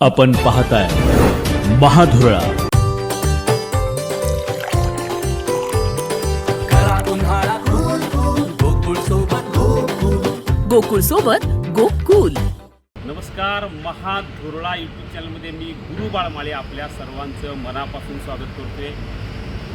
आपण पाहताय महाधुरळा. गोकुळ सोबत गोकुल. नमस्कार महाधुरळा यूट्यूब चॅनलमध्ये मी गुरु बाळमाळे आपल्या सर्वांचं मनापासून स्वागत करतोय.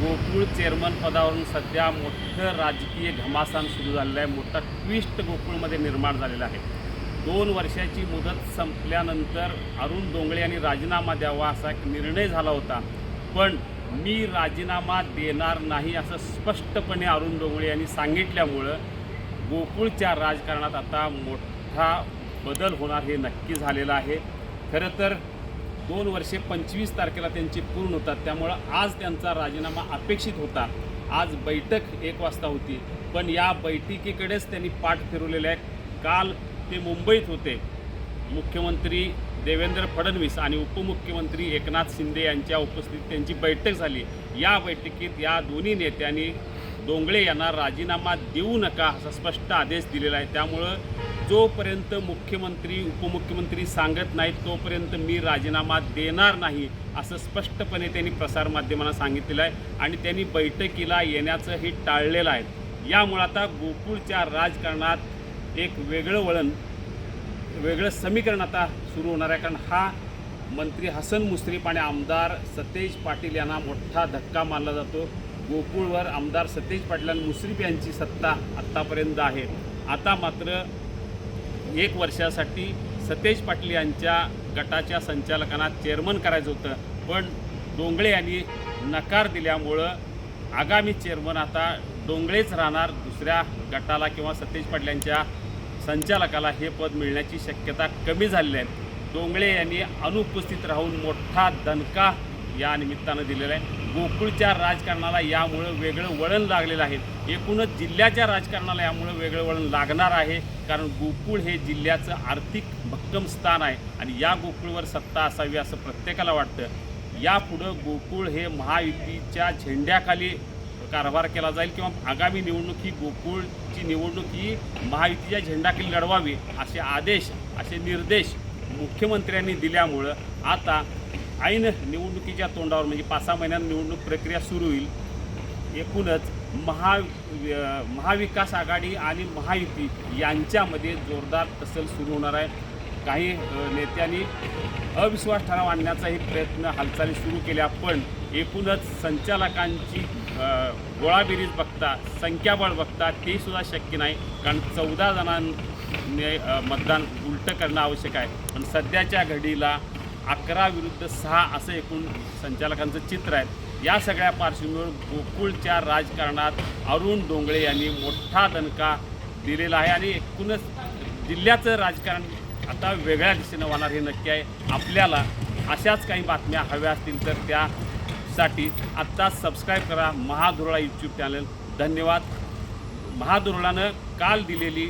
गोकुळ चेअरमन पदावरून सध्या मोठं राजकीय घमासान सुरू झालेलं आहे. मोठा ट्विस्ट गोकुळमध्ये निर्माण झालेला आहे. दोन वर्षाची मुदत संपल्यानंतर अरुण डोंगळे यांनी राजीनामा द्यावा असा एक निर्णय झाला होता. पण मी राजीनामा देणार नाही असं स्पष्टपणे अरुण डोंगळे यांनी सांगितल्यामुळं गोकुळच्या राजकारणात आता मोठा बदल होणार हे नक्की झालेलं आहे. खरं तर दोन वर्षे पंचवीस तारखेला त्यांची पूर्ण होतात. त्यामुळं आज त्यांचा राजीनामा अपेक्षित होता. आज बैठक एक वाजता होती. पण या बैठकीकडेच त्यांनी पाठ फिरवलेलं आहे काल ते मुंबईत होते. मुख्यमंत्री देवेंद्र फडणवीस आणि उपमुख्यमंत्री एकनाथ शिंदे यांच्या उपस्थितीत त्यांची बैठक झाली. या बैठकीत या दोन्ही नेत्यांनी डोंगळे यांना राजीनामा देऊ नका असा स्पष्ट आदेश दिलेला आहे. त्यामुळं जोपर्यंत मुख्यमंत्री उपमुख्यमंत्री सांगत नाहीत तोपर्यंत मी राजीनामा देणार नाही असं स्पष्टपणे त्यांनी प्रसारमाध्यमांना सांगितलेलं आहे आणि त्यांनी बैठकीला येण्याचं हे टाळलेलं आहे. यामुळं आता गोकुळच्या राजकारणात एक वेगळं वळण वेगळं समीकरण आता सुरू होणार आहे. कारण हा मंत्री हसन मुश्रीफ आणि आमदार सतेज पाटील यांना मोठा धक्का मानला जातो. गोकुळवर आमदार सतेज पाटील आणि मुश्रीफ यांची सत्ता आत्तापर्यंत आहे. आता मात्र एक वर्षासाठी सतेज पाटील यांच्या गटाच्या संचालकांना चेअरमन करायचं होतं. पण डोंगळे यांनी नकार दिल्यामुळं आगामी चेअरमन आता डोंगळेच राहणार दुसऱ्या गटाला किंवा सतेज पाटलांच्या संचालकाला हे पद मिळण्याची शक्यता कमी झालेली आहे. डोंगळे यांनी अनुपस्थित राहून मोठा दणका या निमित्तानं दिलेला आहे. गोकुळच्या राजकारणाला यामुळं वेगळं वळण लागलेलं आहे. एकूणच जिल्ह्याच्या राजकारणाला यामुळं वेगळं वळण लागणार आहे. कारण गोकुळ हे जिल्ह्याचं आर्थिक भक्कम स्थान आहे आणि या गोकुळवर सत्ता असावी असं प्रत्येकाला वाटतं. यापुढं गोकुळ हे महायुतीच्या झेंड्याखाली कारभार केला जाईल किंवा आगामी निवडणूक ही गोकुळची निवडणूक ही महायुतीच्या झेंडाखाली लढवावी असे आदेश असे निर्देश मुख्यमंत्र्यांनी दिल्यामुळं आता ऐन निवडणुकीच्या तोंडावर म्हणजे पाच सहा महिन्यात निवडणूक प्रक्रिया सुरू होईल. एकूणच महा व्य- महाविकास आघाडी आणि महायुती यांच्यामध्ये जोरदार तसल सुरू होणार आहे. काही नेत्यांनी अविश्वास ठराव आणण्याचाही प्रयत्न हालचाली सुरू केल्या पण एकूणच संचालकांची गोळाबिरीज बघता संख्याबळ बघता ते सुद्धा शक्य नाही. कारण चौदा जणांनी मतदान उलटं करणं आवश्यक आहे. पण सध्याच्या घडीला अकरा विरुद्ध सहा असं एकूण संचालकांचं चित्र आहे. या सगळ्या पार्श्वभूमीवर गोकुळच्या राजकारणात अरुण डोंगळे यांनी मोठा दणका दिलेला आहे आणि एकूणच जिल्ह्याचं राजकारण आता वेगळ्या दिशेनं होणार हे नक्की आहे. आपल्याला अशाच काही बातम्या हव्या असतील तर त्या साठी आत्ताच सबस्क्राईब करा महादुरळा यूट्यूब चॅनल धन्यवाद. महादुरळानं काल दिलेली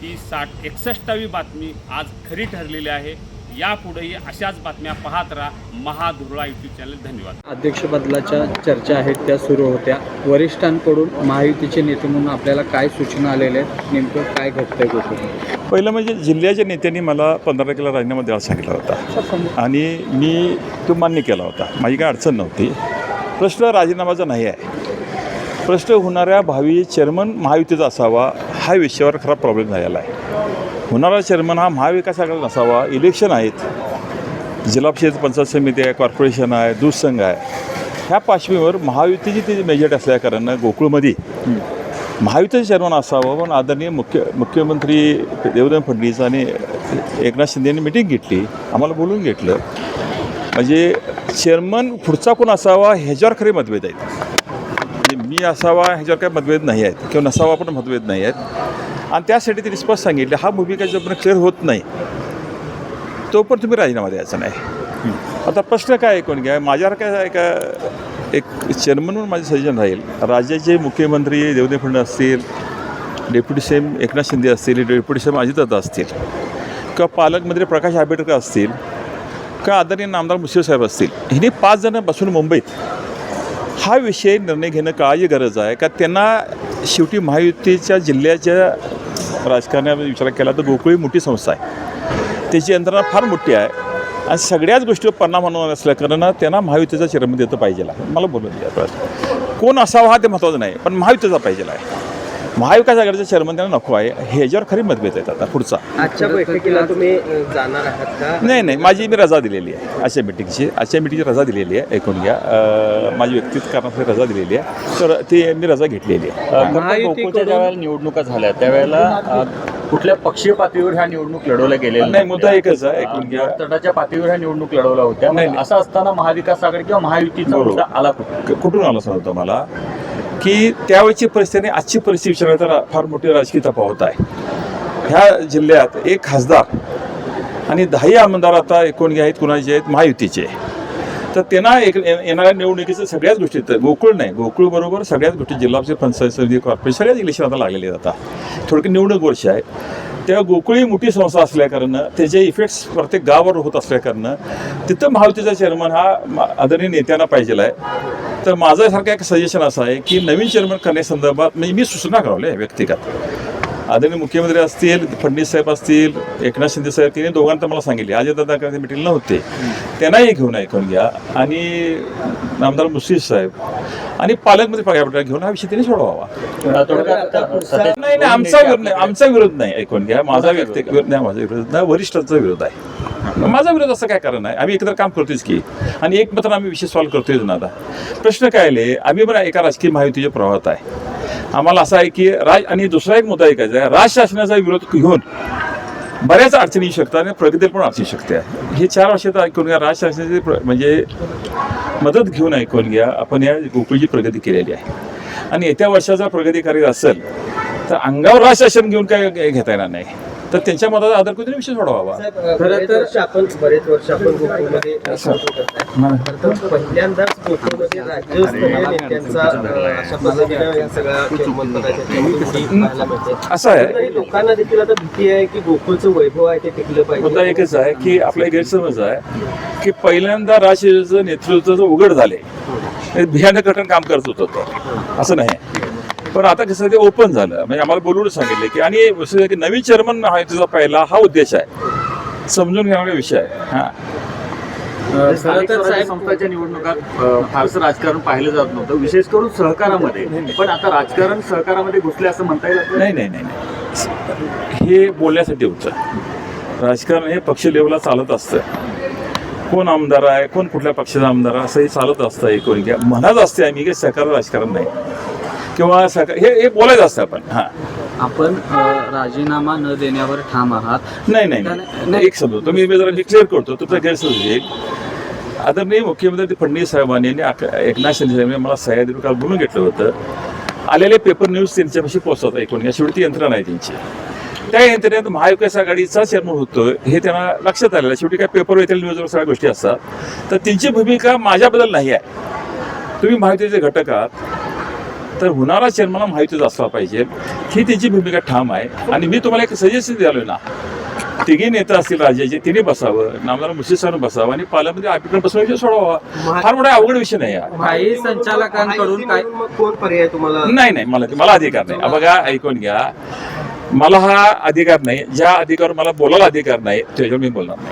ही साठ एकसष्टावी बातमी आज खरी ठरलेली आहे. यापुढेही अशाच बातम्या पाहत राहा महाधुरळा यूट्यूब चॅनल धन्यवाद. अध्यक्ष बदलाच्या चर्चा आहेत त्या सुरू होत्या. वरिष्ठांकडून महायुतीचे नेते म्हणून आपल्याला काय सूचना आलेल्या आहेत नेमकं काय घडतंय कुठे पहिलं म्हणजे जिल्ह्याच्या नेत्यांनी मला पंधरा तारखेला राजीनामा द्यायला सांगितला होता. आणि मी तो मान्य केला होता. माझी काय अडचण नव्हती. प्रश्न राजीनामाचा नाही आहे. प्रश्न होणाऱ्या भावी चेअरमन महायुतीचा असावा हा विषयावर खरा प्रॉब्लेम झालेला आहे. होणारा चेअरमन हा महाविकास आघाडी नसावा इलेक्शन आहेत. जिल्हा परिषद पंचायत समिती आहे कॉर्पोरेशन आहे दूध संघ आहे. ह्या पार्श्वीवर महायुतीची ती मेजॉरिटी असल्याकारणानं गोकुळमध्ये महायुतीचं चेअरमन असावं पण आदरणीय मुख्य मुख्यमंत्री देवेंद्र फडणवीस आणि एकनाथ शिंदे यांनी मिटिंग घेतली. आम्हाला बोलून घेतलं. म्हणजे चेअरमन पुढचा कोण असावा ह्याच्यावर खरे मतभेद आहेत. म्हणजे मी असावा ह्याच्यावर काही मतभेद नाही आहेत. किंवा नसावा पण मतभेद नाही आहेत. आणि त्यासाठी त्यांनी स्पष्ट सांगितले हा भूमिका जोपर्यंत क्लिअर होत नाही तो पण तुम्ही राजीनामा द्यायचा नाही. आता प्रश्न काय कोण घ्या? माझ्यावर काय एका एक चेअरमन म्हणून माझे सजेशन राहील. राज्याचे मुख्यमंत्री देवेंद्र फडणवीस असतील डेप्युटी सीएम एकनाथ शिंदे असतील डेप्युटी सीएम अजितदादा असतील किंवा पालकमंत्री प्रकाश आंबेडकर असतील का आदरणीय आमदार मुश्रीफ साहेब असतील हिने पाच जणं बसून मुंबईत हा विषय निर्णय घेणं काळाची गरज आहे. का त्यांना शेवटी महायुतीच्या जिल्ह्याच्या राजकारणामध्ये विचार केला तर गोकुळी मोठी संस्था आहे. त्याची यंत्रणा फार मोठी आहे. आणि सगळ्याच गोष्टीवर परिणाम होणार असल्या कारण त्यांना महायुतीचा चेअरमन देतं पाहिजे आहे. मला बोलू द्या बस कोण असावा हा ते महत्त्वाचं नाही पण महायुतीचा पाहिजे आहे. महाविकास आघाडीचा चेअरमन त्यांना नको आहे ह्याच्यावर खरी मतभेद आहेत आता पुढचा. आजच्या बैठकीला तुम्ही अ, जाणार आहात का? नाही नाही माझी मी रजा दिलेली आहे आजच्या मिटिंगची आजच्या मिटिंगची रजा दिलेली आहे ऐकून घ्या. माझी व्यक्तिगत कारणासाठी रजा दिलेली आहे तर ती मी रजा घेतलेली आहे. निवडणुका झाल्या त्यावेळेला कुठल्या पक्षीय पातळीवर ह्या निवडणूक लढवल्या गेलेल्या नाही मुद्दा एकच आहे ऐकून घ्या. तटाच्या पातळीवर ह्या निवडणूक लढवल्या होत्या. नाही. असं असताना महाविकास आघाडी किंवा महायुतीचा. मुद्दा आला कुठून? आलं सांगतो मला? की त्यावेळची परिस्थिती आणि आजची परिस्थिती विचारल्या तर फार मोठी राजकीय तफावत आहे. ह्या जिल्ह्यात एक खासदार आणि दहाही आमदार आता एकूण आहेत कुणाचे आहेत? महायुतीचे. तर त्यांना एक येणाऱ्या निवडणुकीचं सगळ्याच गोष्टी तर गोकुळ नाही. गोकुळ बरोबर सगळ्याच गोष्टी जिल्हा परिषद पंचायत समिती कॉर्पोरेशन सगळ्याच इलेक्शन आता लागलेले जातात आता. थोडक्यात निवडणूक वर्ष आहे. तेव्हा गोकुळी मोठी संस्था असल्याकारणं त्याचे इफेक्ट्स प्रत्येक गावावर होत असल्याकारणं तिथं महायुतीचा चेअरमन हा आदरणीय नेत्यांना पाहिजे आहे. तर माझं सारखं एक सजेशन असं आहे की नवीन चेअरमन करण्यासंदर्भात म्हणजे मी सूचना करावल्या व्यक्तिगत. आदरणीय मुख्यमंत्री असतील फडणवीस साहेब असतील एकनाथ शिंदे साहेब तिने दोघांना मला सांगितले. अजयदादा दादा मिटिंग नव्हते. त्यांनाही घेऊन ऐकून घ्या आणि आमदार मुश्रीफ साहेब. आणि पालकमंत्री पगार घेऊन हा विषय त्यांनी सोडवावा. नाही नाही आमचा विरोध नाही. आमचा विरोध नाही. ऐकून घ्या. माझा व्यक्तिगत विरोध नाही माझा विरोध नाही. वरिष्ठांचा विरोध आहे. माझा विरोध असं काय कारण आहे? आम्ही एकत्र काम करतोच की. आणि एक मात्र आम्ही विषय सॉल्व्ह करतोय ना आता. प्रश्न काय आले? आम्ही पण एका राजकीय महायुतीच्या प्रवाहात आहे. आम्हाला असं आहे की राज आणि दुसरा एक मुद्दा ऐकायचा आहे राज शासनाचा विरोध घेऊन बऱ्याच अडचणी येऊ शकतात आणि प्रगती पण अडचणी शकते. हे चार वर्षात ऐकून घ्या राज शासनाची प्र- म्हणजे मदत घेऊन ऐकून घ्या. आपण या गोकुळची प्रगती केलेली आहे. आणि येत्या वर्षाचा प्रगती कार्य असेल तर अंगावर राज शासन घेऊन काय काय घेता येणार नाही? तर त्यांच्या मताचा आदर करून विषय सोडवावा वर्ष आपण बरेच वर्ष आपण गोकुळमध्ये. तर पहिल्यांदाच गोकुळमध्ये राज्यस्तरीय नेत्यांचा अशा पद्धतीने असं आहे. तरी लोकांना देखील आता भीती आहे की गोकुळचं वैभव आहे ते टिकलं मुद्दा पाहिजे एकच आहे की आपला एक गैरसमज आहे की पहिल्यांदा राजशिष्टाचं नेतृत्वाचं उघड झाले कटन काम करत होतं असं नाही. पण आता कसं ते ओपन झालं. म्हणजे आम्हाला बोलून सांगितलं की आणि की नवीन चेअरमन महायुतीचा पहिला हा उद्देश आहे. समजून घेणारा विषय आहे. हा. संस्थांच्या निवडणुकात फारसं राजकारण पाहिलं जात नव्हतं विशेष करून सहकारामध्ये. पण आता राजकारण सहकारामध्ये घुसले असं म्हणता येईल? नाही? नाही नाही हे बोलण्यासाठी होतं. राजकारण हे पक्ष लेवलला चालत असतं. कोण आमदार आहे कोण कुठल्या पक्षाचा आमदार आहे असं हे चालत असतं एकूण. घ्या म्हणत असते आम्ही की सहकार राजकारण नाही. किंवा हे हे बोलायचं असतं आपण. हां. आपण अ, राजीनामा न देण्यावर ठाम आहात. नाही नाही नाही. एक समजतो तुम्ही मी जरा क्लिअर करतो. तुमचा गैरसमज येईल आदरणीय मुख्यमंत्री फडणवीस साहेबांनी आणि आक- एकनाथ शिंदे साहेबांनी मला सह्याद्री काल बोलून घेतलं होतं. आलेले पेपर न्यूज त्यांच्यापाशी पोहोचवत एकूण या शेवटी ती यंत्रणा आहे त्यांची. त्या यंत्रणेत महाविकास आघाडीचा चेअरमन होतो हे त्यांना लक्षात आलेलं आहे. शेवटी काय पेपर येतील न्यूजवर सगळ्या गोष्टी असतात. तर त्यांची भूमिका माझ्याबद्दल नाही आहे. तुम्ही महायुतीचे घटक आहात. तर होणारा चेअरमन हा महायुतीचा असला पाहिजे. ही त्यांची भूमिका ठाम आहे. आणि मी तुम्हाला एक सजेशन द्यालोय ना. तिघी नेते असतील राज्याचे तिने बसावं नामदार मुश्रीफानं बसावं आणि पार्लमेंटमध्ये आपिटन बसवून विषय सोडवावा फार मोठा अवघड विषय नाही संचालकांकडून काय कोण पर्याय तुम्हाला? नाही नाही मला मला अधिकार नाही. बघा ऐकून घ्या. मला हा अधिकार नाही. ज्या अधिकार मला बोलायला अधिकार नाही त्याच्यावर मी बोलणार नाही.